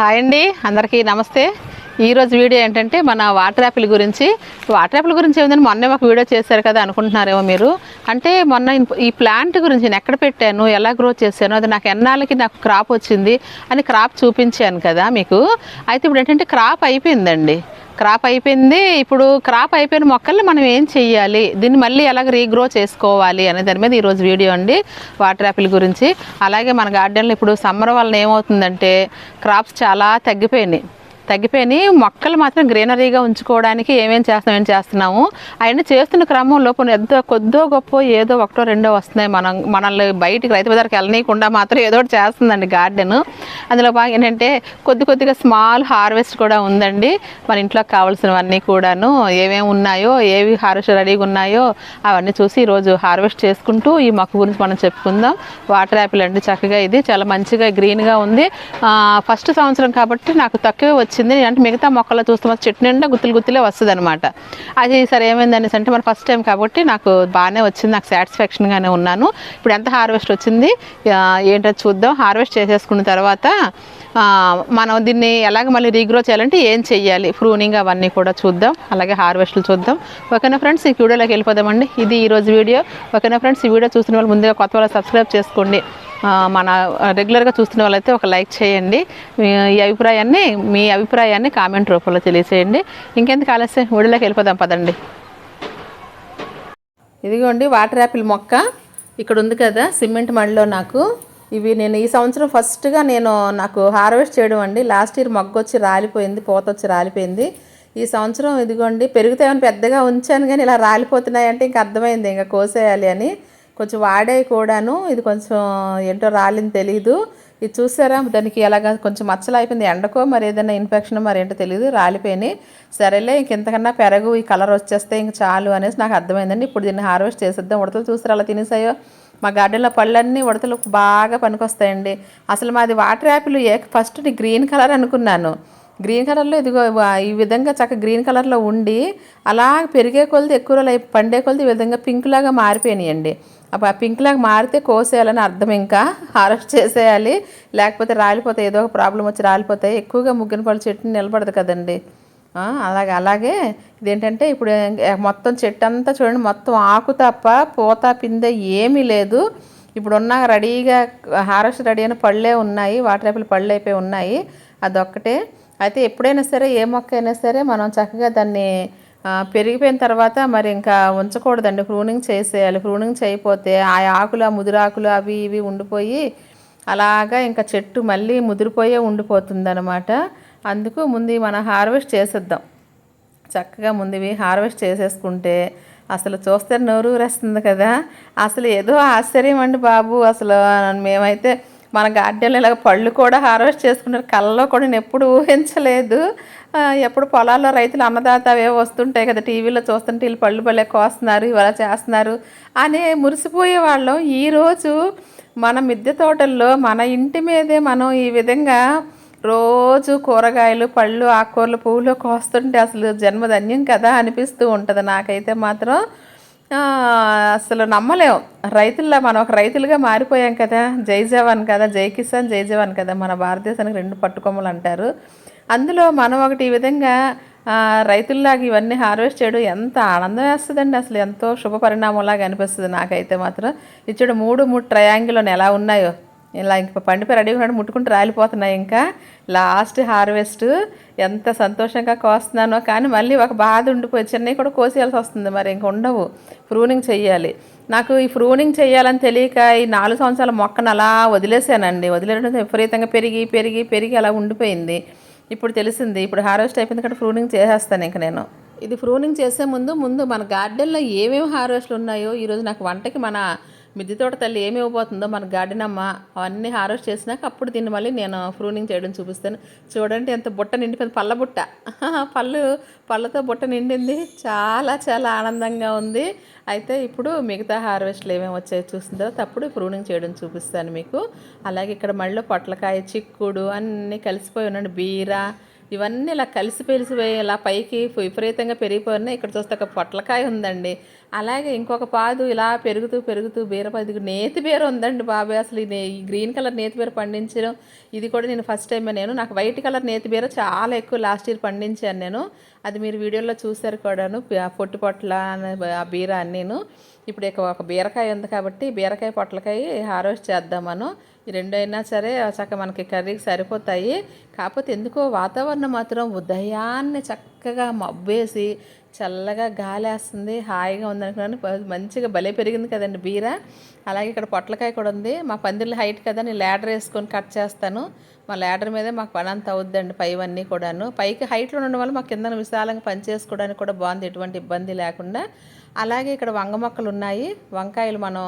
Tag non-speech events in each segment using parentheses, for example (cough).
Hi అండి అందరికీ నమస్తే. ఈరోజు వీడియో ఏంటంటే మన వాటర్ యాపిల్ గురించి. వాటర్ యాపిల్ గురించి ఏమిటంటే మొన్నే ఒక వీడియో చేశారు కదా అనుకుంటున్నారేమో మీరు. అంటే మొన్న ఈ ప్లాంట్ గురించి నేను ఎక్కడ పెట్టాను ఎలా గ్రో చేశాను అది నాకు ఎన్నాళ్ళకి నాకు క్రాప్ వచ్చింది అని క్రాప్ చూపించాను కదా మీకు. అయితే ఇప్పుడు ఏంటంటే క్రాప్ అయిపోయిందండి. క్రాప్ అయిపోయింది. ఇప్పుడు క్రాప్ అయిపోయిన మొక్కల్ని మనం ఏం చెయ్యాలి? దీన్ని మళ్ళీ ఎలాగ రీగ్రో చేసుకోవాలి అనే దాని మీద ఈరోజు వీడియో అండి. వాటర్ యాపిల్ గురించి. అలాగే మన గార్డెన్లో ఇప్పుడు సమ్మర్ వలన ఏమవుతుందంటే క్రాప్స్ చాలా తగ్గిపోయినాయి. తగ్గిపోయినాయి. మొక్కలు మాత్రం గ్రీనరీగా ఉంచుకోవడానికి ఏమేమి చేస్తాం ఏం చేస్తున్నాము? అవన్నీ చేస్తున్న క్రమంలో కొన్ని ఎంతో కొద్దో గొప్ప ఏదో ఒకటో రెండో వస్తున్నాయి. మనం మనల్ని బయటికి రైతు బజార్కి వెళ్ళనీయకుండా మాత్రం ఏదో ఒకటి చేస్తుందండి గార్డెన్. అందులో బాగా ఏంటంటే కొద్ది కొద్దిగా స్మాల్ హార్వెస్ట్ కూడా ఉందండి. మన ఇంట్లో కావాల్సినవన్నీ కూడాను ఏమేమి ఉన్నాయో ఏవి హార్వెస్ట్ రెడీగా ఉన్నాయో అవన్నీ చూసి ఈరోజు హార్వెస్ట్ చేసుకుంటూ ఈ మొక్క గురించి మనం చెప్పుకుందాం. వాటర్ యాపిల్ అండి చక్కగా ఇది. చాలా మంచిగా గ్రీన్గా ఉంది. ఫస్ట్ సంవత్సరం కాబట్టి నాకు తక్కువే వచ్చి వచ్చింది. అంటే మిగతా మొక్కల్లో చూస్తే చెట్టు నిండా గుత్తులు గుత్తులే వస్తుంది అనమాట అది సరే ఏమైంది అనేసి అంటే మన ఫస్ట్ టైం కాబట్టి నాకు బాగానే వచ్చింది. నాకు సాటిస్ఫాక్షన్గానే ఉన్నాను. ఇప్పుడు ఎంత హార్వెస్ట్ వచ్చింది? ఏంటో చూద్దాం. హార్వెస్ట్ చేసేసుకున్న తర్వాత మనం దీన్ని ఎలాగ మళ్ళీ రీగ్రో చేయాలంటే ఏం చెయ్యాలి? ప్రూనింగ్ అవన్నీ కూడా చూద్దాం. అలాగే హార్వెస్ట్లు చూద్దాం. ఓకేనా ఫ్రెండ్స్ ఈ వీడియోలోకి వెళ్ళిపోదామండి. ఇది ఈరోజు వీడియో. ఓకేనా ఫ్రెండ్స్ ఈ వీడియో చూసిన వాళ్ళు ముందుగా కొత్త వాళ్ళు సబ్స్క్రైబ్ చేసుకోండి. మన రెగ్యులర్గా చూస్తున్న వాళ్ళైతే ఒక లైక్ చేయండి. మీ ఈ అభిప్రాయాన్ని మీ అభిప్రాయాన్ని కామెంట్ రూపంలో తెలియచేయండి. ఇంకెందుకు ఆలస్యం? వీడియోలోకి వెళ్ళిపోదాం పదండి. ఇదిగోండి వాటర్ యాపిల్ మొక్క. ఇక్కడ ఉంది కదా సిమెంట్ మడిలో నాకు. ఇవి నేను ఈ సంవత్సరం ఫస్ట్గా నేను నాకు హార్వెస్ట్ చేయడం అండి. లాస్ట్ ఇయర్ మొగ్గ వచ్చి రాలిపోయింది పూత వచ్చి రాలిపోయింది. ఈ సంవత్సరం ఇదిగోండి పెరుగుతాయని పెద్దగా ఉంచాను కానీ ఇలా రాలిపోతున్నాయంటే ఇంకా అర్థమైంది ఇంకా కోసేయాలి అని. కొంచెం వాడే కూడాను ఇది కొంచెం ఏంటో రాలింది తెలీదు. ఇది చూసారా? దానికి ఎలాగ కొంచెం మచ్చలు అయిపోయింది. ఎండకో మరి ఏదైనా ఇన్ఫెక్షన్ మరి ఏంటో తెలియదు రాలిపోయినాయి. సరేలే ఇంక ఇంతకన్నా పెరగు ఈ కలర్ వచ్చేస్తే ఇంక చాలు అనేసి నాకు అర్థమైందండి. ఇప్పుడు దీన్ని హార్వెస్ట్ చేసేద్దాం. ఉడతలు చూసారా అలా తినేసాయో? మా గార్డెన్లో పళ్ళన్నీ ఉడతలు బాగా పనికొస్తాయండి. అసలు మాది వాటర్ యాపిల్ ఏ. ఫస్ట్ గ్రీన్ కలర్ అనుకున్నాను. గ్రీన్ కలర్లో ఇదిగో ఈ విధంగా చక్క గ్రీన్ కలర్లో ఉండి అలా పెరిగే కొలది ఎక్కువ రోజులు పండే కొలది ఈ విధంగా పింక్ లాగా మారిపోయినాయండి. అప్పుడు ఆ పింక్లాగా మారితే కోసేయాలని అర్థం ఇంకా. హారెస్ట్ చేసేయాలి. లేకపోతే రాలిపోతే ఏదో ఒక ప్రాబ్లం వచ్చి రాలిపోతాయి. ఎక్కువగా ముగ్గిన పళ్ళు చెట్టు నిలబడదు కదండి. అలాగే అలాగే. ఇదేంటంటే ఇప్పుడు మొత్తం చెట్టు అంతా చూడండి. మొత్తం ఆకు తప్ప పూత పిందె ఏమీ లేదు. ఇప్పుడు ఉన్న రెడీగా హారెస్ట్ రెడీ అయిన పళ్ళే ఉన్నాయి. వాటర్ యాపిల్ పళ్ళు అయిపోయి ఉన్నాయి. అదొక్కటే. అయితే ఎప్పుడైనా సరే ఏ మొక్క అయినా సరే మనం చక్కగా దాన్ని పెరిగిపోయిన తర్వాత మరి ఇంకా ఉంచకూడదండి. ప్రూనింగ్ చేసేయాలి. ప్రూనింగ్ చేయకపోతే ఆ ఆకులు ఆ ముదురాకులు అవి ఇవి ఉండిపోయి అలాగా ఇంకా చెట్టు మళ్ళీ ముదిరిపోయే ఉండిపోతుందనమాట అందుకు ముందు మనం హార్వెస్ట్ చేసేద్దాం. చక్కగా ముందువి హార్వెస్ట్ చేసేసుకుంటే అసలు చూస్తే నోరు ఊరేస్తుంది కదా. అసలు ఏదో ఆశ్చర్యం అండి బాబు. అసలు మేమైతే మన గార్డెన్లో ఇలాగ పళ్ళు కూడా హార్వెస్ట్ చేసుకున్నారు. కళ్ళలో కూడా నేను ఎప్పుడు ఊహించలేదు. ఎప్పుడు పొలాల్లో రైతులు అన్నదాత అవే వస్తుంటాయి కదా టీవీలో చూస్తుంటే వీళ్ళు పళ్ళు పళ్ళే కోస్తున్నారు ఇవాళ చేస్తున్నారు అనే మురిసిపోయే వాళ్ళం. ఈరోజు మన మిద్దె తోటల్లో మన ఇంటి మీదే మనం ఈ విధంగా రోజు కూరగాయలు పళ్ళు ఆకుకూరలు పువ్వులు కోస్తుంటే అసలు జన్మధన్యం కదా అనిపిస్తూ ఉంటుంది. నాకైతే మాత్రం అసలు నమ్మలేం. రైతుల్లో మనం ఒక రైతులుగా మారిపోయాం కదా. జై జవాన్ కదా జై కిసాన్ జై జవాన్ కదా. మన భారతదేశానికి రెండు పట్టుకొమ్మలు అంటారు. అందులో మనం ఒకటి ఈ విధంగా రైతుల్లాగా ఇవన్నీ హార్వెస్ట్ చేయడం ఎంత ఆనందం వేస్తుందండి. అసలు ఎంతో శుభ పరిణామంలాగా అనిపిస్తుంది నాకైతే మాత్రం. ఇచ్చాడు మూడు మూడు ట్రయాంగిల్ ఎలా ఉన్నాయో. ఇలా ఇంక పండిపోయి రెడీ ఉన్నాడు ముట్టుకుంటూ రాలిపోతున్నాయి ఇంకా. లాస్ట్ హార్వెస్ట్ ఎంత సంతోషంగా కోస్తున్నానో కానీ మళ్ళీ ఒక బాధ ఉండిపోయి చిన్నవి కూడా కోసేయాల్సి వస్తుంది మరి ఇంక ఉండవు. ప్రూనింగ్ చెయ్యాలి. నాకు ఈ ప్రూనింగ్ చేయాలని తెలియక ఈ నాలుగు సంవత్సరాల మొక్కను అలా వదిలేసానండి. వదిలేయడం విపరీతంగా పెరిగి పెరిగి పెరిగి అలా ఉండిపోయింది. ఇప్పుడు తెలిసింది ఇప్పుడు హార్వెస్ట్ అయిపోయింది కాబట్టి ప్రూనింగ్ చేసేస్తాను ఇంక నేను. ఇది ప్రూనింగ్ చేసే ముందు ముందు మన గార్డెన్లో ఏమేమి హార్వెస్ట్లు ఉన్నాయో ఈరోజు నాకు వంటకి మన మిద్దె తోట తల్లి ఏమి ఇవ్వబోతుందో మన గార్డెన్ అమ్మ అవన్నీ హార్వెస్ట్ చేసినాక అప్పుడు దీన్ని మళ్ళీ నేను ప్రూనింగ్ చేయడం చూపిస్తాను. చూడండి ఎంత బుట్ట నిండిపోయింది. పళ్ళ బుట్ట. పళ్ళు పళ్ళతో బుట్ట నిండింది. చాలా చాలా ఆనందంగా ఉంది. అయితే ఇప్పుడు మిగతా హార్వెస్ట్లు ఏమేమి వచ్చాయో చూసిన తర్వాత అప్పుడు ప్రూనింగ్ చేయడం చూపిస్తాను మీకు. అలాగే ఇక్కడ మళ్ళీ పొట్లకాయ చిక్కుడు అన్నీ కలిసిపోయి ఉన్నాడు బీర ఇవన్నీ ఇలా కలిసి పెలిసిపోయి ఇలా పైకి విపరీతంగా పెరిగిపోయినాయి. ఇక్కడ చూస్తే ఒక పొట్లకాయ ఉందండి. అలాగే ఇంకొక పాదు ఇలా పెరుగుతూ పెరుగుతూ బీరపాది నేతి బీర ఉందండి బాబాయ్. అసలు ఈ గ్రీన్ కలర్ నేతి బీర పండించడం ఇది కూడా నేను ఫస్ట్ టైం నేను. నాకు వైట్ కలర్ నేతి బీర చాలా ఎక్కువ లాస్ట్ ఇయర్ పండించాను నేను. అది మీరు వీడియోలో చూశారు కూడాను. పొట్టు పొట్ల అనే ఆ బీర నేను ఇప్పుడు ఒక బీరకాయ ఉంది కాబట్టి బీరకాయ పొట్లకాయ హార్వెస్ట్ చేద్దామను. ఈ రెండు అయినా సరే చక్క మనకి కర్రీకి సరిపోతాయి. కాకపోతే ఎందుకో వాతావరణం మాత్రం ఉదయాన్నే చక్కగా మబ్బేసి చల్లగా గాలి వేస్తుంది హాయిగా ఉందనుకున్నాను. మంచిగా భలే పెరిగింది కదండి బీర. అలాగే ఇక్కడ పొట్లకాయ కూడా ఉంది. మా పందిళ్ళ హైట్ కదా నేను ల్యాడర్ వేసుకొని కట్ చేస్తాను. మా ల్యాడర్ మీదే మాకు పని అంత అవుద్దండి పైవన్నీ కూడాను. పైకి హైట్లో ఉండడం వల్ల మా కింద విశాలంగా పని చేసుకోవడానికి కూడా బాగుంది. ఎటువంటి ఇబ్బంది లేకుండా. అలాగే ఇక్కడ వంగ మొక్కలు ఉన్నాయి. వంకాయలు మనం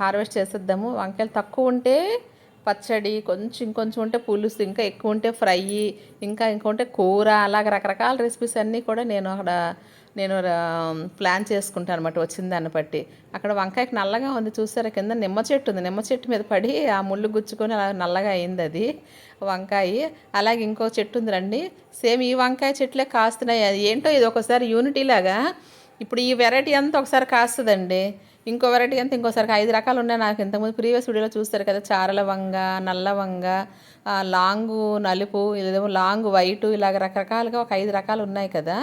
హార్వెస్ట్ చేసేద్దాము. వంకాయలు తక్కువ ఉంటే పచ్చడి కొంచెం ఇంకొంచెం ఉంటే పులుసు ఇంకా ఎక్కువ ఉంటే ఫ్రై ఇంకా ఇంకా ఉంటే కూర అలాగ రకరకాల రెసిపీస్ అన్నీ కూడా నేను అక్కడ నేను రా- ప్లాన్ చేసుకుంటాను అనమాట వచ్చిన దాన్ని బట్టి. అక్కడ వంకాయకి నల్లగా ఉంది చూసారా? కింద నిమ్మ చెట్టు ఉంది. నిమ్మ చెట్టు మీద పడి ఆ ముళ్ళు గుచ్చుకొని అలా నల్లగా అయింది అది వంకాయ. అలాగే ఇంకో చెట్టు ఉంది రండి. సేమ్ ఈ వంకాయ చెట్లే కాస్తున్నాయి. ఏంటో ఇది ఒకసారి యూనిటీ లాగా. ఇప్పుడు ఈ వెరైటీ అంతా ఒకసారి కాస్తుందండి. ఇంకో వెరైటీ అంతా ఇంకోసారి ఐదు రకాలు ఉన్నాయి నాకు ఇంతకుముందు ప్రీవియస్ వీడియోలో చూస్తారు కదా చారల వంగ నల్ల వంగ లాంగు నలుపు ఇదేమో లాంగ్ వైటు ఇలాగ రకరకాలుగా ఒక ఐదు రకాలు ఉన్నాయి కదా.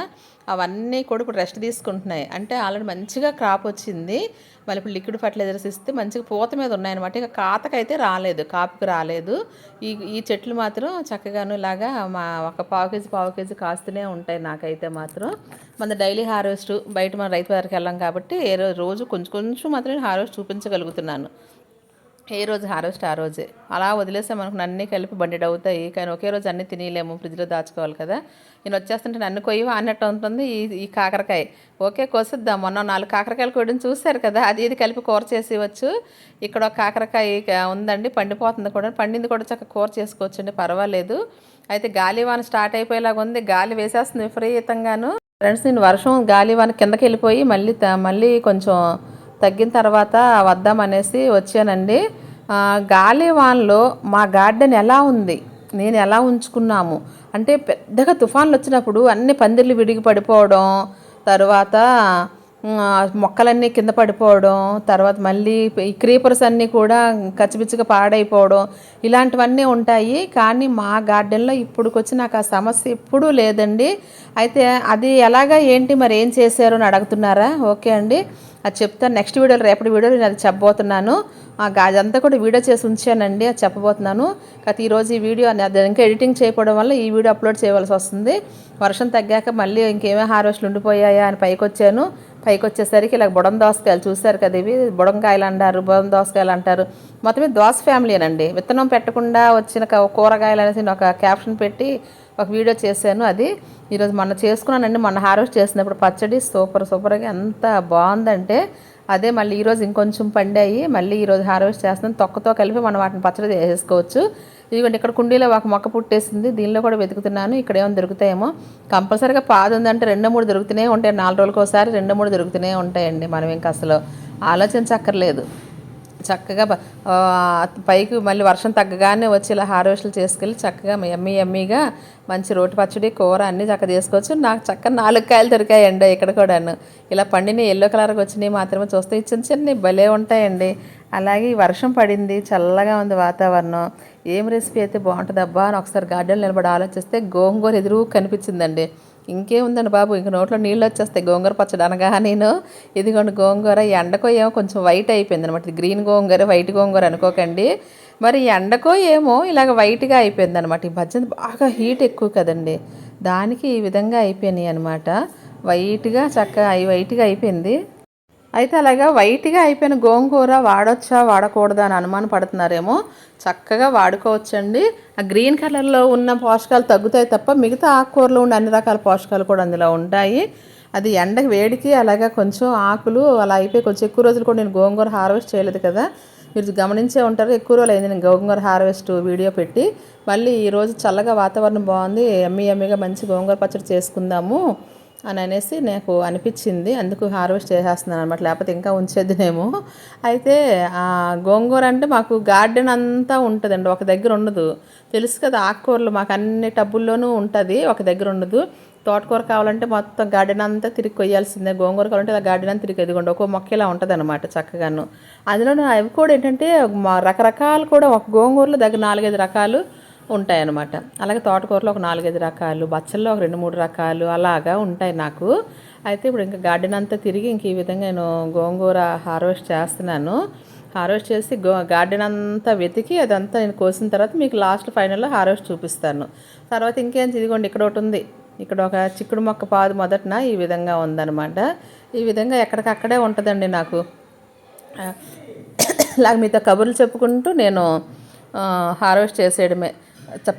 అవన్నీ కూడా ఇప్పుడు రెస్ట్ తీసుకుంటున్నాయి. అంటే ఆల్రెడీ మంచిగా క్రాప్ వచ్చింది. మళ్ళీ ఇప్పుడు లిక్విడ్ ఫర్టిలైజర్స్ ఇస్తే మంచిగా పూత మీద ఉన్నాయన్నమాట. ఇక కాతకైతే రాలేదు కాపుకి రాలేదు. ఈ ఈ చెట్లు మాత్రం చక్కగాను ఇలాగా మా ఒక పావు కేజీ పావు కేజీ కాస్తూనే ఉంటాయి నాకైతే మాత్రం. మన డైలీ హార్వెస్ట్ బయట మన రైతు వారికి వెళ్ళాం కాబట్టి ఏ రోజు కొంచెం కొంచెం మాత్రమే హార్వెస్ట్ చూపించగలుగుతున్నాను. ఏ రోజు హార్వెస్ట్ ఆ రోజే. అలా వదిలేసాం మనకు అన్నీ కలిపి బండెడ్ అవుతాయి కానీ ఒకే రోజు అన్నీ తినేయలేము ఫ్రిడ్జ్లో దాచుకోవాలి కదా. నేను వచ్చేస్తుంటే నన్ను కొయ్యి అన్నట్టు ఉంటుంది ఈ ఈ కాకరకాయ. ఓకే కోసిద్దాం. మొన్న నాలుగు కాకరకాయలు కొడిని చూశారు కదా. అది ఇది కలిపి కూర చేసేవచ్చు ఇక్కడ ఒక కాకరకాయ ఉందండి పండిపోతుంది కూడా. పండింది కూడా చక్కగా కూర చేసుకోవచ్చండి పర్వాలేదు. అయితే గాలివాన స్టార్ట్ అయిపోయేలాగా ఉంది. గాలి వేసేస్తుంది విపరీతంగాను. ఫ్రెండ్స్ నేను వర్షం గాలివాన కిందకి వెళ్ళిపోయి మళ్ళీ మళ్ళీ కొంచెం తగ్గిన తర్వాత వద్దామనేసి వచ్చానండి. గాలి వాన్లో మా గార్డెన్ ఎలా ఉంది? నేను ఎలా ఉంచుకున్నాము? అంటే పెద్దగా తుఫాన్లు వచ్చినప్పుడు అన్ని పందిర్లు విడిగి పడిపోవడం తర్వాత మొక్కలన్నీ కింద పడిపోవడం తర్వాత మళ్ళీ ఈ క్రీపర్స్ అన్నీ కూడా కచ్చిపిచ్చిగా పాడైపోవడం ఇలాంటివన్నీ ఉంటాయి. కానీ మా గార్డెన్లో ఇప్పుడుకొచ్చి నాకు ఆ సమస్య ఎప్పుడూ లేదండి. అయితే అది ఎలాగా ఏంటి మరి ఏం చేశారు అని అడుగుతున్నారా? ఓకే అండి. అది చెప్తాను. నెక్స్ట్ వీడియోలో రేపటి వీడియోలో నేను అది చెప్పబోతున్నాను. ఆ అదంతా కూడా వీడియో చేసి ఉంచానండి అది చెప్పబోతున్నాను. కాకపోతే ఈరోజు ఈ వీడియో అది ఇంకా ఎడిటింగ్ చేయకపోవడం వల్ల ఈ వీడియో అప్లోడ్ చేయవలసి వస్తుంది. వర్షం తగ్గాక మళ్ళీ ఇంకేమే హార్వెస్ట్లు ఉండిపోయాయా అని పైకి వచ్చాను పైకి వచ్చేసరికి ఇలా బుడం దోసకాయలు చూశారు కదా ఇవి. బుడంకాయలు అంటారు బుడం దోసకాయలు అంటారు. మొత్తం దోస దోస ఫ్యామిలీనండి విత్తనం పెట్టకుండా వచ్చిన కూరగాయలు అనేసి ఒక క్యాప్షన్ పెట్టి ఒక వీడియో చేశాను అది. ఈరోజు మొన్న చేసుకున్నానండి. మొన్న హార్వెస్ట్ చేసినప్పుడు పచ్చడి సూపర్ సూపర్గా ఎంత బాగుందంటే అదే మళ్ళీ ఈరోజు ఇంకొంచెం పండాయి. మళ్ళీ ఈరోజు హార్వెస్ట్ చేస్తున్నాను. తొక్కతో కలిపి మనం వాటిని పచ్చడి చేసేసుకోవచ్చు ఇదిగోండి ఇక్కడ కుండీలో ఒక మొక్క పుట్టేసింది. దీనిలో కూడా వెతుకుతున్నాను. ఇక్కడ ఏమైనా దొరుకుతాయేమో. కంపల్సరీగా పాదు ఉందంటే రెండు మూడు దొరుకుతూనే ఉంటాయి. నాలుగు రోజులకోసారి రెండు మూడు దొరుకుతూనే ఉంటాయండి. మనం ఇంకా అసలు ఆలోచించక్కర్లేదు. చక్కగా పైకి మళ్ళీ వర్షం తగ్గగానే వచ్చి ఇలా హార్వెస్ట్లు చేసుకెళ్ళి చక్కగా ఎమ్మీ ఎమ్మీగా మంచి రోటి పచ్చడి కూర అన్నీ చక్కగా చేసుకోవచ్చు. నాకు చక్కగా నాలుగు కాయలు దొరికాయండి ఇక్కడ కూడాను. ఇలా పండిన ఎల్లో కలర్కి వచ్చినాయి మాత్రమే చూస్తే చిన్న చిన్న భలే ఉంటాయండి. అలాగే వర్షం పడింది చల్లగా ఉంది వాతావరణం. ఏం రెసిపీ అయితే బాగుంటుందబ్బా అని ఒకసారి గార్డెన్ నిలబడి ఆలోచిస్తే గోంగూర ఎదురు కనిపించిందండి. ఇంకేముందండి బాబు? ఇంక నోట్లో నీళ్ళు వచ్చేస్తాయి గోంగూర పచ్చడి అనగా నేను ఇదిగోండి గోంగూర. ఎండకో ఏమో కొంచెం వైట్ అయిపోయింది అనమాట గ్రీన్ గోంగూర వైట్ గోంగూర అనుకోకండి. మరి ఎండకో ఏమో ఇలాగ వైట్గా అయిపోయింది అనమాట ఈ మధ్య బాగా హీట్ ఎక్కువ కదండి. దానికి ఈ విధంగా అయిపోయినాయి అనమాట వైట్గా చక్కగా అవి వైట్గా అయిపోయింది. అయితే అలాగా వైట్గా అయిపోయిన గోంగూర వాడొచ్చా వాడకూడదా అని అనుమానం పడుతున్నారేమో. చక్కగా వాడుకోవచ్చండి. ఆ గ్రీన్ కలర్లో ఉన్న పోషకాలు తగ్గుతాయి తప్ప మిగతా ఆకుకూరలో ఉన్న అన్ని రకాల పోషకాలు కూడా అందులో ఉంటాయి. అది ఎండకి వేడికి అలాగా కొంచెం ఆకులు అలా అయిపోయి కొంచెం ఎక్కువ రోజులు కూడా నేను గోంగూర హార్వెస్ట్ చేయలేదు కదా. మీరు గమనించే ఉంటారు ఎక్కువ రోజులు అయింది నేను గోంగూర హార్వెస్ట్ వీడియో పెట్టి. మళ్ళీ ఈరోజు చల్లగా వాతావరణం బాగుంది. ఎమ్మి ఎమ్మిగా మంచి గోంగూర పచ్చడి చేసుకుందాము. అని అనేసి నాకు అనిపించింది. అందుకు హార్వెస్ట్ చేసేస్తున్నాను అనమాట లేకపోతే ఇంకా ఉంచేద్దునేమో. అయితే ఆ గోంగూర అంటే మాకు గార్డెన్ అంతా ఉంటుందండి. ఒక దగ్గర ఉండదు. తెలుసు కదా ఆకుకూరలు మాకు అన్ని టబ్బుల్లోనూ ఉంటుంది. ఒక దగ్గర ఉండదు. తోటకూర కావాలంటే మొత్తం గార్డెన్ అంతా తిరిగి కొయ్యాల్సిందే. గోంగూర కావాలంటే ఆ గార్డెన్ అంతా తిరిగి ఎదుగుండి ఒక్కో మొక్క ఇలా ఉంటుంది అనమాట చక్కగాను. అందులో అవి కూడా ఏంటంటే మా- రకరకాలు కూడా ఒక గోంగూరలో దగ్గర నాలుగైదు రకాలు ఉంటాయన్నమాట. అలాగే తోటకూరలో ఒక నాలుగైదు రకాలు బచ్చల్లో ఒక రెండు మూడు రకాలు అలాగా ఉంటాయి నాకు. అయితే ఇప్పుడు ఇంకా గార్డెన్ అంతా తిరిగి ఇంక ఈ విధంగా నేను గోంగూర హార్వెస్ట్ చేస్తున్నాను. హార్వెస్ట్ చేసి గో గార్డెన్ అంతా వెతికి అదంతా నేను కోసిన తర్వాత మీకు లాస్ట్ ఫైనల్లో హార్వెస్ట్ చూపిస్తాను. తర్వాత ఇంకేం ఇదిగోండి ఇక్కడ ఒకటి ఉంది. ఇక్కడ ఒక చిక్కుడు మొక్క పాదు మొదటన ఈ విధంగా ఉందన్నమాట. ఈ విధంగా ఎక్కడికక్కడే ఉంటుందండి నాకు. ఇలాగ (coughs) మీతో కబుర్లు చెప్పుకుంటూ నేను హార్వెస్ట్ చేసేయడమే.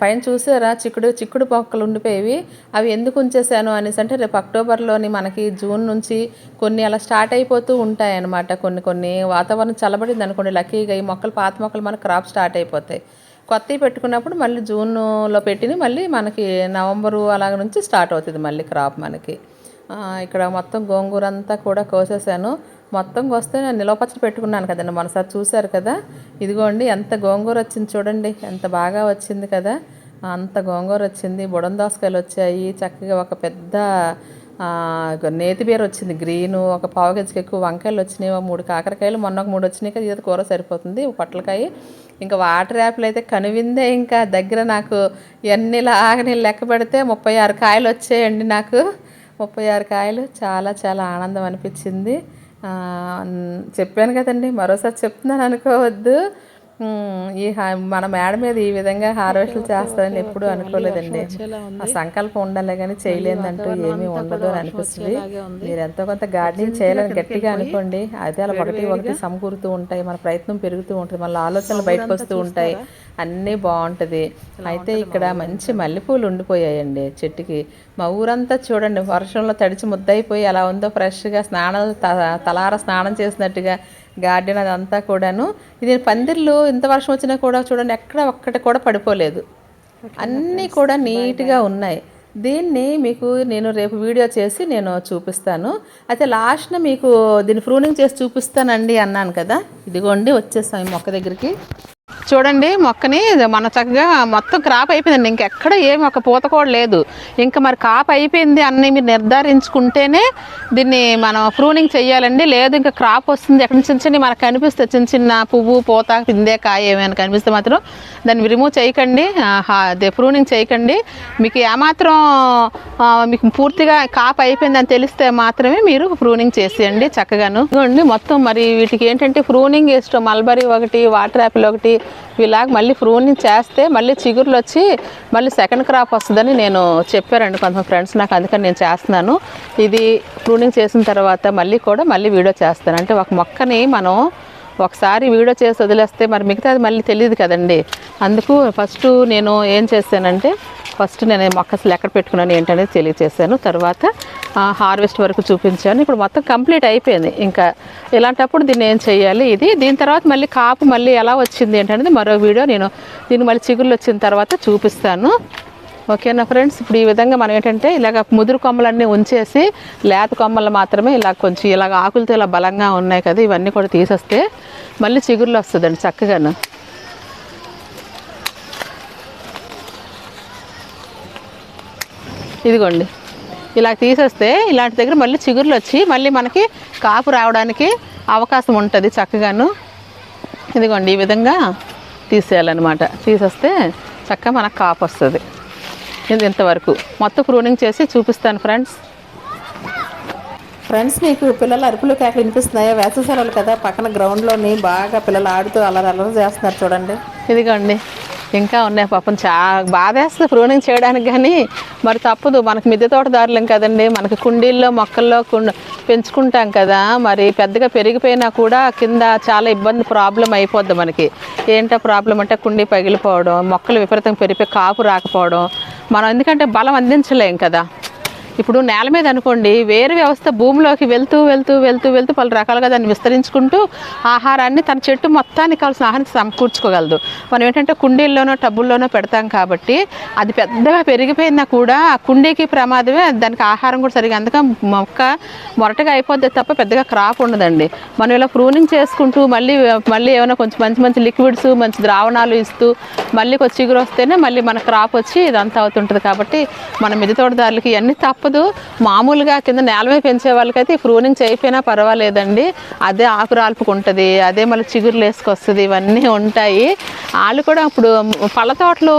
పైన చూసారా? చిక్కుడు చిక్కుడు మొక్కలు ఉండిపోయేవి. అవి ఎందుకు ఉంచేసాను అనేసి అంటే రేపు అక్టోబర్లోని మనకి జూన్ నుంచి కొన్ని అలా స్టార్ట్ అయిపోతూ ఉంటాయి అన్నమాట కొన్ని కొన్ని వాతావరణం చల్లబడింది అనుకోండి లక్కీగా ఈ మొక్కలు పాత మొక్కలు మన క్రాప్ స్టార్ట్ అయిపోతాయి. కొత్తవి పెట్టుకున్నప్పుడు మళ్ళీ జూన్లో పెట్టిన మళ్ళీ మనకి నవంబరు అలాగ నుంచి స్టార్ట్ అవుతుంది మళ్ళీ క్రాప్ మనకి. ఇక్కడ మొత్తం గోంగూర అంతా కూడా కోసేసాను మొత్తం వస్తే నేను నిలవపచ్చడి పెట్టుకున్నాను కదండి. మనసారి చూశారు కదా? ఇదిగోండి ఎంత గోంగూర వచ్చింది చూడండి. ఎంత బాగా వచ్చింది కదా? అంత గోంగూర వచ్చింది. బుడం దోసకాయలు వచ్చాయి. చక్కగా ఒక పెద్ద నేతిబీర వచ్చింది. గ్రీను ఒక పావు కేజీకి ఎక్కువ వంకాయలు వచ్చినాయి. మూడు కాకరకాయలు మొన్న ఒక మూడు వచ్చినాయి కదా. ఇది కూర సరిపోతుంది. పొట్లకాయ. ఇంకా వాటర్ యాపిల్ అయితే కనువిందే ఇంకా. దగ్గర నాకు ఎన్ని లాగా లెక్క పెడితే ముప్పై ఆరు కాయలు వచ్చాయండి నాకు. ముప్పై ఆరు కాయలు. చాలా చాలా ఆనందం అనిపించింది. చెప్పాను కదండి మరోసారి చెప్తున్నాను అనుకోవద్దు. ఈ మన మేడ మీద ఈ విధంగా హార్వెస్ట్లు చేస్తారని ఎప్పుడూ అనుకోలేదండి. ఆ సంకల్పం ఉండాలి కానీ చేయలేదంటూ ఏమీ ఉండదు అని అనిపిస్తుంది. మీరు ఎంతో కొంత గార్డెనింగ్ చేయాలని గట్టిగా అనుకోండి. అదే అలా ఒకటి ఒకటి సమకూరుతూ ఉంటాయి. మన ప్రయత్నం పెరుగుతూ ఉంటుంది. మళ్ళీ ఆలోచనలు బయటకు వస్తూ ఉంటాయి. అన్నీ బాగుంటుంది. అయితే ఇక్కడ మంచి మల్లెపూలు ఉండిపోయాయండి చెట్టుకి. మా ఊరంతా చూడండి వర్షంలో తడిచి ముద్దయిపోయి అలా ఉందో ఫ్రెష్గా స్నానం తలార స్నానం చేసినట్టుగా గార్డెన్ అదంతా కూడాను. ఇది పందిర్లు ఇంత వర్షం వచ్చినా కూడా చూడండి ఎక్కడ ఒక్కటి కూడా పడిపోలేదు. అన్నీ కూడా నీట్గా ఉన్నాయి. దీన్ని మీకు నేను రేపు వీడియో చేసి నేను చూపిస్తాను. అయితే లాస్ట్న మీకు దీన్ని ప్రూనింగ్ చేసి చూపిస్తానండి అన్నాను కదా. ఇదిగోండి వచ్చేస్తాం మొక్క దగ్గరికి. చూడండి మొక్కని మన చక్కగా మొత్తం క్రాప్ అయిపోయిందండి. ఇంకెక్కడ ఏమి ఒక పూత కూడా లేదు. ఇంకా మరి కాప్ అయిపోయింది అన్ని మీరు నిర్ధారించుకుంటేనే దీన్ని మనం ప్రూనింగ్ చేయాలండి లేదు ఇంకా క్రాప్ వస్తుంది. ఎక్కడి చిన్న చిన్న మనకు కనిపిస్తుంది చిన్న చిన్న పువ్వు పూత పిందే కాయ ఏమైనా కనిపిస్తే మాత్రం దాన్ని రిమూవ్ చేయకండి. అదే ప్రూనింగ్ చేయకండి. మీకు ఏమాత్రం మీకు పూర్తిగా కాప్ అయిపోయిందని తెలిస్తే మాత్రమే మీరు ప్రూనింగ్ చేసేయండి చక్కగాను. మొత్తం మరి వీటికి ఏంటంటే ప్రూనింగ్ ఇష్టం మల్బరీ ఒకటి వాటర్ యాపిల్ ఒకటి ఇలాగ మళ్ళీ ప్రూనింగ్ చేస్తే మళ్ళీ చిగురులు వచ్చి మళ్ళీ సెకండ్ క్రాప్ వస్తుందని నేను చెప్పారండి కొంతమంది ఫ్రెండ్స్ నాకు అందుకని నేను చేస్తున్నాను. ఇది ప్రూనింగ్ చేసిన తర్వాత మళ్ళీ కూడా మళ్ళీ వీడియో చేస్తాను. అంటే ఒక మొక్కని మనం ఒకసారి వీడియో చేసి వదిలేస్తే మరి మిగతాది మళ్ళీ తెలియదు కదండి. అందుకు ఫస్ట్ నేను ఏం చేశానంటే ఫస్ట్ నేను మొక్క అసలు ఎక్కడ పెట్టుకున్నాను ఏంటనేది తెలియచేశాను. తర్వాత హార్వెస్ట్ వరకు చూపించాను. ఇప్పుడు మొత్తం కంప్లీట్ అయిపోయింది. ఇంకా ఇలాంటప్పుడు దీన్ని ఏం చేయాలి ఇది? దీని తర్వాత మళ్ళీ కాపు మళ్ళీ ఎలా వచ్చింది ఏంటనేది మరో వీడియో నేను దీన్ని మళ్ళీ చిగుళ్ళు వచ్చిన తర్వాత చూపిస్తాను. ఓకేనా ఫ్రెండ్స్ ఇప్పుడు ఈ విధంగా మనం ఏంటంటే ఇలాగ ముదురు కొమ్మలన్నీ ఉంచేసి లేత కొమ్మలు మాత్రమే ఇలా కొంచెం ఇలాగ ఆకులతో ఇలా బలంగా ఉన్నాయి కదా ఇవన్నీ కూడా తీసేస్తే మళ్ళీ చిగుర్లు వస్తుందండి చక్కగాను. ఇదిగోండి. ఇలా తీసేస్తే ఇలాంటి దగ్గర మళ్ళీ చిగుర్లు వచ్చి మళ్ళీ మనకి కాపు రావడానికి అవకాశం ఉంటుంది చక్కగాను. ఇదిగోండి ఈ విధంగా తీసేయాలన్నమాట. తీసేస్తే చక్కగా మనకు కాపు వస్తుంది. ఇంతవరకు మొత్తం ప్రూనింగ్ చేసి చూపిస్తాను ఫ్రెండ్స్ ఫ్రెండ్స్ మీకు పిల్లల అరుపులు కేకలు వినిపిస్తున్నాయా? వేసవి సెలవులు కదా పక్కన గ్రౌండ్లోని బాగా పిల్లలు ఆడుతూ అల్లరి అల్లరి చేస్తున్నారు చూడండి. ఇదిగోండి ఇంకా ఉన్నాయి పాపం చా బాధేస్తుంది ప్రూనింగ్ చేయడానికి కానీ మరి తప్పదు. మనకి మిద్దె తోటదారులం కదండి. మనకి కుండీల్లో మొక్కల్లో కుండ పెంచుకుంటాం కదా మరి పెద్దగా పెరిగిపోయినా కూడా కింద చాలా ఇబ్బంది ప్రాబ్లం అయిపోద్ది మనకి. ఏంటో ప్రాబ్లం అంటే కుండీ పగిలిపోవడం మొక్కలు విపరీతంగా పెరిగిపోయి కాపు రాకపోవడం. మనం ఎందుకంటే బలం అందించలేం కదా. ఇప్పుడు నేల మీద అనుకోండి వేరు వ్యవస్థ భూమిలోకి వెళ్తూ వెళ్తూ వెళ్తూ వెళ్తూ పలు రకాలుగా దాన్ని విస్తరించుకుంటూ ఆహారాన్ని తన చెట్టు మొత్తానికి కావాల్సిన ఆహారాన్ని సమకూర్చుకోగలదు. మనం ఏంటంటే కుండీల్లోనో టబ్బుల్లోనో పెడతాం కాబట్టి అది పెద్దగా పెరిగిపోయినా కూడా ఆ కుండీకి ప్రమాదమే దానికి ఆహారం కూడా సరిగా అందుక మొక్క మొరటగా అయిపోద్ది తప్ప పెద్దగా క్రాప్ ఉండదండి. మనం ఇలా ప్రూనింగ్ చేసుకుంటూ మళ్ళీ మళ్ళీ ఏమైనా కొంచెం మంచి మంచి లిక్విడ్స్ మంచి ద్రావణాలు ఇస్తూ మళ్ళీ కొంచెం చిగురు వస్తేనే మళ్ళీ మన క్రాప్ వచ్చి ఇదంతా అవుతుంటుంది కాబట్టి మన మిద తోటదారులకి ఇవన్నీ తప్పదు. మామూలుగా కింద నేల మీద పెంచే వాళ్ళకైతే ఈ ప్రూనింగ్ చేయకపోయినా పర్వాలేదండి. అదే ఆకు రాల్పుకుంటుంది అదే మళ్ళీ చిగురులు వేసుకొస్తుంది ఇవన్నీ ఉంటాయి. వాళ్ళు కూడా ఇప్పుడు పళ్ళ తోటలు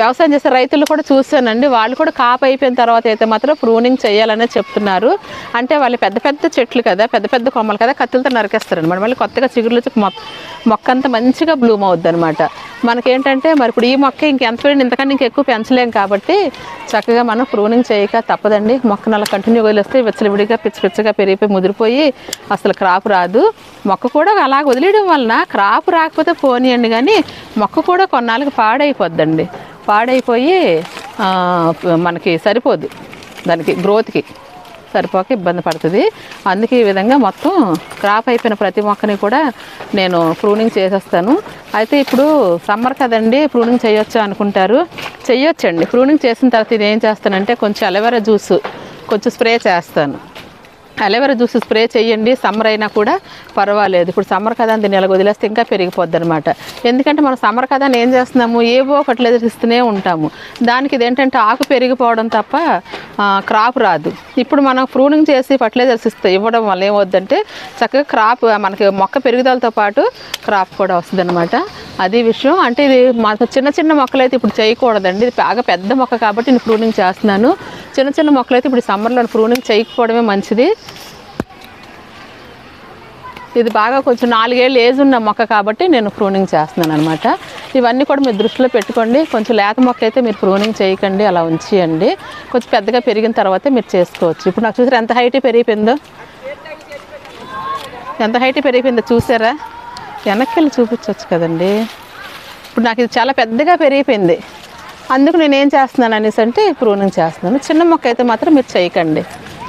వ్యవసాయం చేసే రైతులు కూడా చూశానండి. వాళ్ళు కూడా కాపు అయిపోయిన తర్వాత అయితే మాత్రం ప్రూనింగ్ చేయాలనే చెప్తున్నారు. అంటే వాళ్ళు పెద్ద పెద్ద చెట్లు కదా పెద్ద పెద్ద కొమ్మలు కదా కత్తులతో నరికేస్తారు అనమాట మళ్ళీ కొత్తగా చిగురులు వచ్చి మొక్క అంతా మంచిగా బ్లూమ్ అవుద్ది అనమాట మనకేంటంటే మరి ఇప్పుడు ఈ మొక్క ఇంకెంత పెరిగింది ఇంతకన్నా ఇంకెక్కువ పెంచలేం కాబట్టి చక్కగా మనం ప్రూనింగ్ చేయక తప్పదండి. మొక్కను అలా కంటిన్యూ వదిలేస్తే విచ్చలవిడిగా పిచ్చి పిచ్చగా పెరిగిపోయి ముదిరిపోయి అసలు క్రాప్ రాదు. మొక్క కూడా అలా వదిలేయడం వలన క్రాప్ రాకపోతే పోనీయండి కానీ మొక్క కూడా కొన్నాళ్ళకి పాడైపోద్దండి. పాడైపోయి మనకి సరిపోదు. దానికి గ్రోత్కి సరిపోక ఇబ్బంది పడుతుంది. అందుకే ఈ విధంగా మొత్తం క్రాప్ అయిపోయిన ప్రతి మొక్కని కూడా నేను ప్రూనింగ్ చేసేస్తాను. అయితే ఇప్పుడు సమ్మర్ కదండి ప్రూనింగ్ చేయొచ్చు అనుకుంటారు? చేయొచ్చండి ప్రూనింగ్ చేసిన తర్వాత ఇది ఏం చేస్తానంటే కొంచెం అలవేరా జ్యూస్ కొంచెం స్ప్రే చేస్తాను. అలోవెరా జ్యూస్ స్ప్రే చేయండి సమ్మర్ అయినా కూడా పర్వాలేదు. ఇప్పుడు సమ్మర్ కదా అని దీన్ని ఇలా వదిలేస్తే ఇంకా పెరిగిపోద్ది అనమాట ఎందుకంటే మనం సమ్మర్ కదా అని ఏం చేస్తున్నాము? ఏవో ఫర్టిలైజర్స్ ఇస్తూనే ఉంటాము. దానికి ఇదేంటంటే ఆకు పెరిగిపోవడం తప్ప క్రాప్ రాదు. ఇప్పుడు మనం ప్రూనింగ్ చేసి ఫర్టిలైజర్స్ ఇస్తే ఇవ్వడం వల్ల ఏమవుద్దంటే చక్కగా క్రాప్ మనకి మొక్క పెరుగుదలతో పాటు క్రాప్ కూడా వస్తుంది అనమాట అది విషయం. అంటే ఇది మా చిన్న చిన్న మొక్కలు అయితే ఇప్పుడు చేయకూడదండి. ఇది బాగా పెద్ద మొక్క కాబట్టి నేను ప్రూనింగ్ చేస్తున్నాను. చిన్న చిన్న మొక్కలు అయితే ఇప్పుడు సమ్మర్లో ప్రూనింగ్ చేయకపోవడమే మంచిది. ఇది బాగా కొంచెం నాలుగేళ్ళు ఏజ్ ఉన్న మొక్క కాబట్టి నేను ప్రూనింగ్ చేస్తున్నాను అనమాట ఇవన్నీ కూడా మీరు దృష్టిలో పెట్టుకోండి. కొంచెం లేత మొక్క అయితే మీరు ప్రూనింగ్ చేయకండి అలా ఉంచేయండి. కొంచెం పెద్దగా పెరిగిన తర్వాతే మీరు చేసుకోవచ్చు. ఇప్పుడు నాకు చూసారు ఎంత హైట్ పెరిగిపోయిందో? ఎంత హైట్ పెరిగిపోయిందో చూసారా? వెనక్కి వెళ్ళి చూపించవచ్చు కదండి. ఇప్పుడు నాకు ఇది చాలా పెద్దగా పెరిగిపోయింది. అందుకు నేను ఏం చేస్తున్నాను అనేసి అంటే ప్రూనింగ్ చేస్తున్నాను. చిన్న మొక్క అయితే మాత్రం మీరు చేయకండి.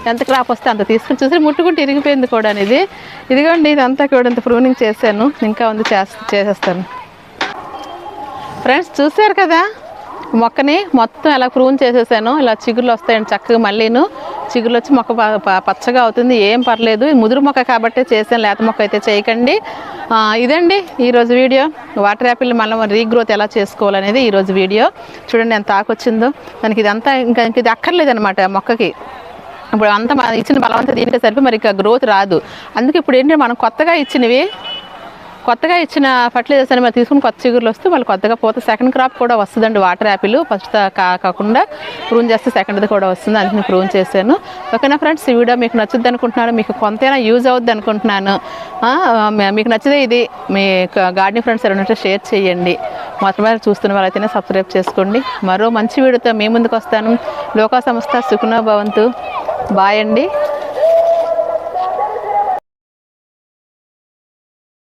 ఎంత క్రాప్ వస్తే అంత తీసుకుని చూసి ముట్టుకుంటే ఇరిగిపోయింది కూడా ఇది ఇదిగోండి ఇదంతా కూడా ఇంత ప్రూనింగ్ చేశాను. ఇంకా ఉంది చేసేస్తాను. ఫ్రెండ్స్ చూశారు కదా? మొక్కని మొత్తం ఎలా ప్రూన్ చేసేసాను ఇలా చిగుర్లు వస్తాయండి చక్కగా మళ్ళీను. చిగుర్లు వచ్చి మొక్క పచ్చగా అవుతుంది. ఏం పర్లేదు. ముదురు మొక్క కాబట్టే చేసాను లేత మొక్క అయితే చేయకండి. ఇదండి ఈరోజు వీడియో. వాటర్ యాపిల్ మనం రీగ్రోత్ ఎలా చేసుకోవాలనేది ఈరోజు వీడియో. చూడండి ఎంత ఆకొచ్చిందో. దానికి ఇదంతా ఇంకా ఇంక ఇది అక్కర్లేదు అనమాట మొక్కకి. ఇప్పుడు అంతా మనం ఇచ్చిన బలవంతా దీనికే సరిపోయి మరి ఇక గ్రోత్ రాదు. అందుకే ఇప్పుడు ఏంటంటే మనం కొత్తగా ఇచ్చినవి కొత్తగా ఇచ్చిన ఫర్టిలైజర్స్ అని మనం తీసుకుని కొత్త చిగురులు వస్తే వాళ్ళు కొత్తగా పోతే సెకండ్ క్రాప్ కూడా వస్తుందండి. వాటర్ యాపిల్ ఫస్ట్ కా కాకుండా ప్రూన్ చేస్తే సెకండ్ది కూడా వస్తుంది. అందుకని ప్రూన్ చేశాను. ఓకేనా ఫ్రెండ్స్ ఈ వీడియో మీకు నచ్చుద్ది అనుకుంటున్నాను. మీకు కొంతైనా యూజ్ అవుద్ది అనుకుంటున్నాను. మీకు నచ్చితే ఇది మీ గార్డెన్ ఫ్రెండ్స్ ఎవరైనా షేర్ చేయండి. మాత్రమే చూస్తున్న వాళ్ళైతేనే సబ్స్క్రైబ్ చేసుకోండి. మరో మంచి వీడియోతో మీ ముందుకు వస్తాను. లోకా సంస్థ సుఖనో భవంతు. బాయ్ అండి.